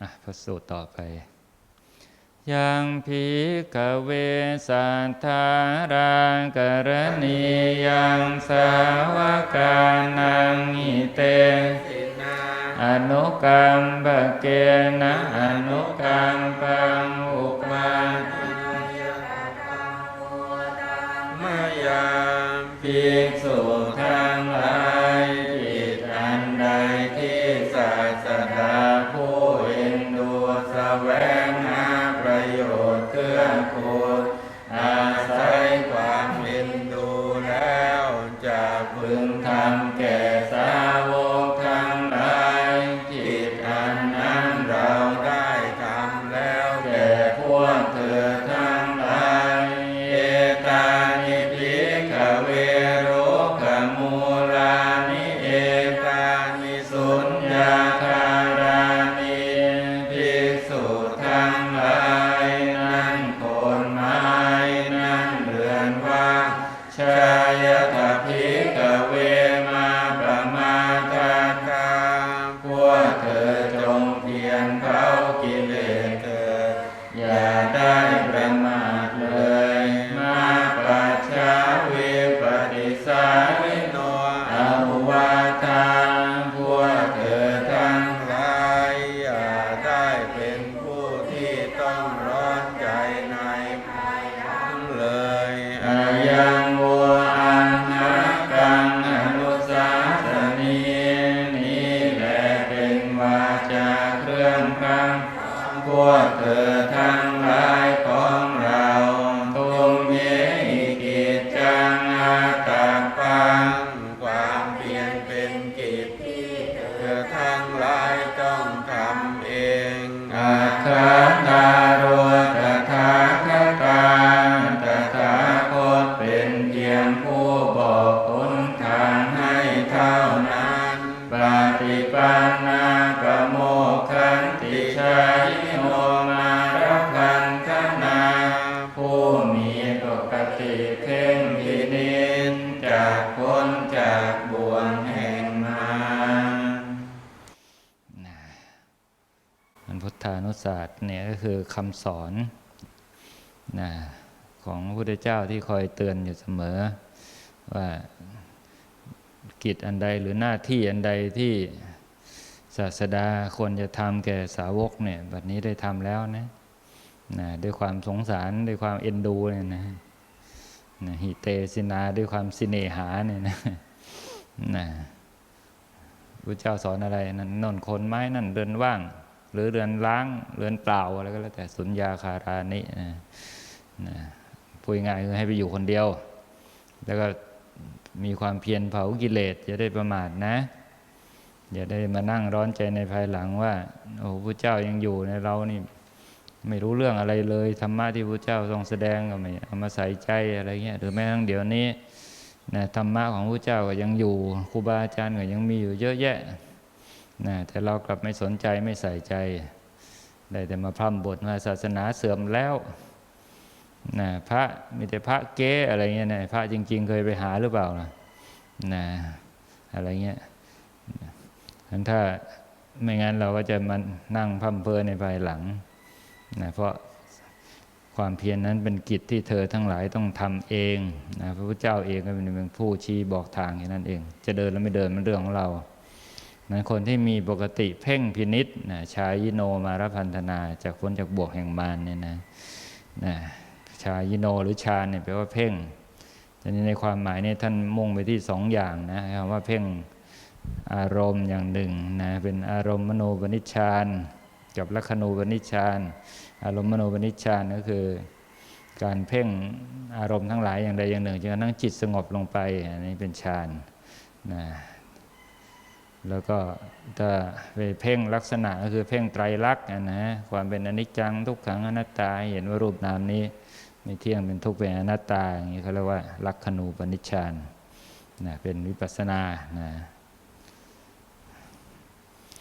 อะพระสูตรต่อไป ยังพิกเวสัทธารังกรณียังสาวกานังหิเตสินาอนุกรรมปะเกนะอนุกรรมปัง พวกเธอทั้งหลายของเราทุมเยอิกิจจังอาตาปังความเพียรเป็นกิจที่เธอทั้งหลายต้องทำเองอัคคตาโรตถาคตาตถาคตเป็นเพียงผู้บอกหนทางให้เท่านั้นปฏิปันนาก เพ่งพินิจจากพ้นจากบ่วงแห่งมารอันพุทธานุศาสตร์เนี่ยก็คือคำสอนนะของพระพุทธเจ้าที่คอยเตือนอยู่เสมอ ว่ากิจอันใดหรือหน้าที่อันใดที่ศาสดาควรจะทำแก่สาวกเนี่ยบัดนี้ได้ทำแล้วนะนะด้วยความสงสารด้วยความเอ็นดูเนี่ยนะ นะหิเตสินาด้วยความสิเนหาเนี่ยนะนะพระเจ้าสอนอะไรนั่นนนคนไม้นั่นเรือนว่าง หรือเรือนล้างเรือนเปล่าอะไรก็แล้วแต่สุญญาคารานินะนะพูดง่ายคือให้ไปอยู่คนเดียว แล้วก็มีความเพียรเผากิเลสจะได้ประมาทนะอย่าได้มานั่งร้อนใจในภายหลังว่า โอ้พระเจ้ายังอยู่ในเรานี่ ไม่รู้เรื่องอะไรเลยธรรมะที่พระเจ้าทรงแสดงก็ไม่เอามาใส่ใจอะไรเงี้ยหรือแม้ทั้งเดี๋ยวนี้นะธรรมะของพระเจ้าก็ยังอยู่ครูบาอาจารย์ก็ยังมีอยู่เยอะแยะนะแต่เรากลับไม่สนใจไม่ใส่ใจ ได้แต่มาพร่ำบทว่าศาสนาเสื่อมแล้วนะพระมีแต่พระเก๊อะไรเงี้ยนะพระจริง ๆ เคยไปหาหรือเปล่านะนะอะไรเงี้ยงั้นถ้าไม่งั้นเราก็จะมานั่งพัมเพอในภายหลัง นะเพราะความเพียรนนั้นเป็นกิจที่เธอทั้งหลายต้องทำเองนะพระพุทธเจ้าเองก็เป็นผู้ชี้บอกทางแค่นั้นเอง จะเดินแล้วไม่เดินมันเรื่องของเรานั้นคนที่มีปกติเพ่งพินิษนะชายิโนมารพันธนาจากพ้นจากบวกแห่งมารเนี่ยนะนะชายิโนหรือชาเนี่ยแปลว่าเพ่งแต่ในความหมายเนี่ยท่านมุ่งไปที่สองอย่างนะคำว่าเพ่งอารมณ์อย่างหนึ่งนะเป็นอารมณ์มโนปนิชฌาน กับลักขณูปนิชฌานอารมณ์มโนปนิชฌานก็คือ การเพ่งอารมณ์ทั้งหลายอย่างใดอย่างหนึ่งจนกระทั่งจิตสงบลงไป อันนี้เป็นฌานนะแล้วก็ถ้าไปเพ่งลักษณะก็คือเพ่งไตรลักษณ์อะนะความเป็นอนิจจังทุกขังอนัตตา เห็นว่ารูปนามนี้ไม่เที่ยงเป็นทุกข์เป็นอนัตตาอย่างนี้เขาเรียกว่าลักขณูปนิชฌานนะเป็นวิปัสสนานะ